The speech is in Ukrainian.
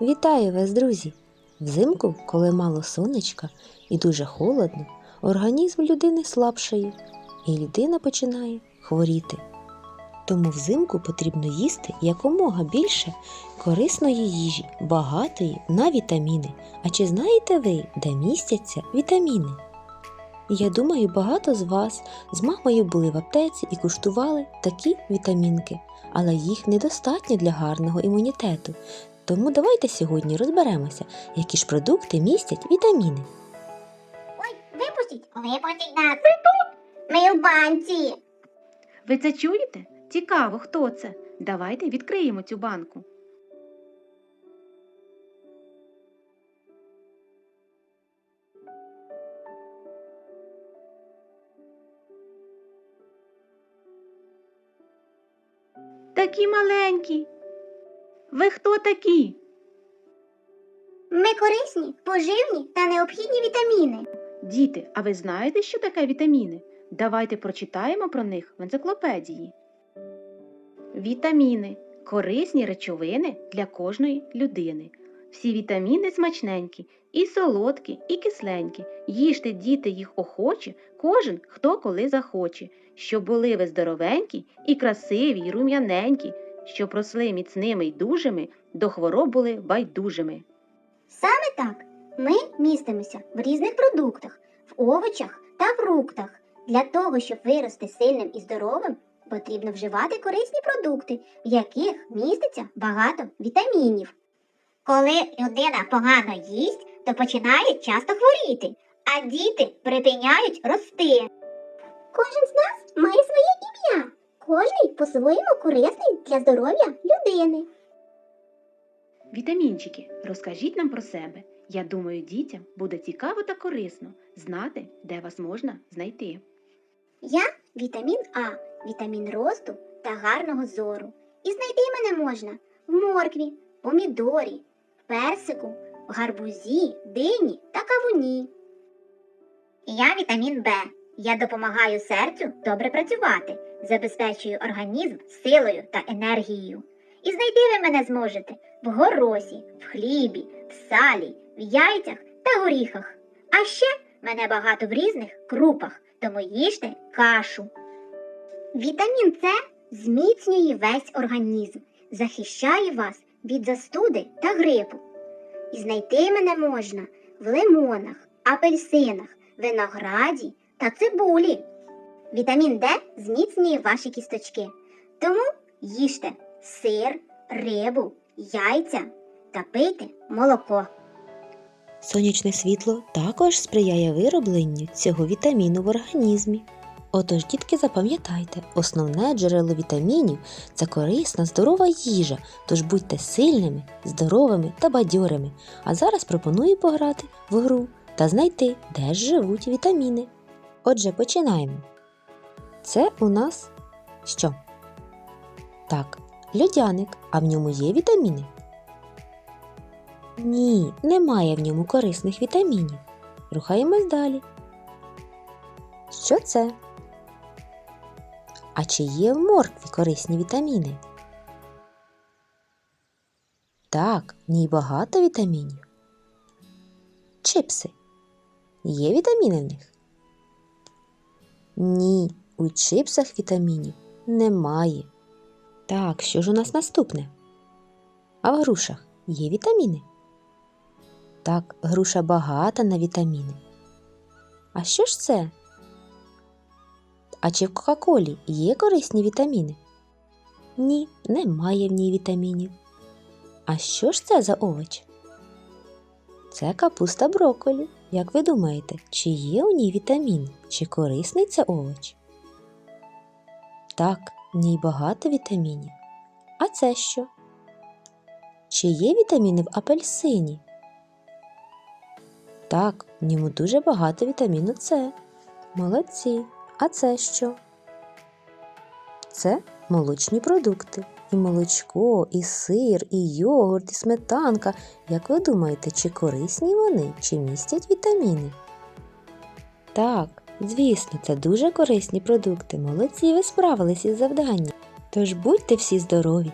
Вітаю вас, друзі! Взимку, коли мало сонечка і дуже холодно, організм людини слабшає, і людина починає хворіти. Тому взимку потрібно їсти якомога більше корисної їжі, багатої на вітаміни. А чи знаєте ви, де містяться вітаміни? Я думаю, багато з вас з мамою були в аптеці і куштували такі вітамінки, але їх недостатньо для гарного імунітету. Тому давайте сьогодні розберемося, які ж продукти містять вітаміни. Ой, випустіть! Випустіть нас! Ми тут! Ми в банці! Ви це чуєте? Цікаво, хто це? Давайте відкриємо цю банку. Такі маленькі. Ви хто такі? Ми корисні, поживні та необхідні вітаміни. Діти, а ви знаєте, що таке вітаміни? Давайте прочитаємо про них в енциклопедії. Вітаміни корисні речовини для кожної людини. Всі вітаміни смачненькі, і солодкі, і кисленькі. Їжте діти їх охоче, кожен хто коли захоче, щоб були ви здоровенькі і красиві, і рум'яненькі, щоб росли міцними й дужими, до хвороб були байдужими. Саме так ми містимося в різних продуктах, в овочах та фруктах. Для того, щоб вирости сильним і здоровим, потрібно вживати корисні продукти, в яких міститься багато вітамінів. Коли людина погано їсть, то починає часто хворіти, а діти припиняють рости. Кожен з нас має своє ім'я, кожний по-своєму корисний для здоров'я людини. Вітамінчики, розкажіть нам про себе. Я думаю, дітям буде цікаво та корисно знати, де вас можна знайти. Я вітамін А, вітамін росту та гарного зору. І знайти мене можна в моркві, помідорі, персику, гарбузі, дині та кавуні. Я вітамін Б. Я допомагаю серцю добре працювати, забезпечую організм силою та енергією. І знайти ви мене зможете в горосі, в хлібі, в салі, в яйцях та горіхах. А ще мене багато в різних крупах, тому їжте кашу. Вітамін С зміцнює весь організм, захищає вас від застуди та грипу. І знайти мене можна в лимонах, апельсинах, винограді та цибулі. Вітамін Д зміцнює ваші кісточки. Тому їжте сир, рибу, яйця та пийте молоко. Сонячне світло також сприяє виробленню цього вітаміну в організмі. Отож, дітки, запам'ятайте, основне джерело вітамінів це корисна, здорова їжа, тож будьте сильними, здоровими та бадьорими. А зараз пропоную пограти в гру та знайти, де ж живуть вітаміни. Отже, починаємо. Це у нас що? Так, льодяник, а в ньому є вітаміни? Ні, немає в ньому корисних вітамінів. Рухаємось далі. Що це? А чи є в моркві корисні вітаміни? Так, в ній багато вітамінів. Чипси. Є вітаміни в них? Ні, у чипсах вітамінів немає. Так, що ж у нас наступне? А в грушах є вітаміни? Так, груша багата на вітаміни. А що ж це? А чи в Кока-Колі є корисні вітаміни? Ні, немає в ній вітамінів. А що ж це за овоч? Це капуста брокколі. Як ви думаєте, чи є у ній вітаміни? Чи корисний це овоч? Так, в ній багато вітамінів. А це що? Чи є вітаміни в апельсині? Так, в ньому дуже багато вітаміну С. Молодці. А це що? Це молочні продукти. І молочко, і сир, і йогурт, і сметанка. Як ви думаєте, чи корисні вони, чи містять вітаміни? Так, звісно, це дуже корисні продукти. Молодці, ви справились із завданням. Тож будьте всі здорові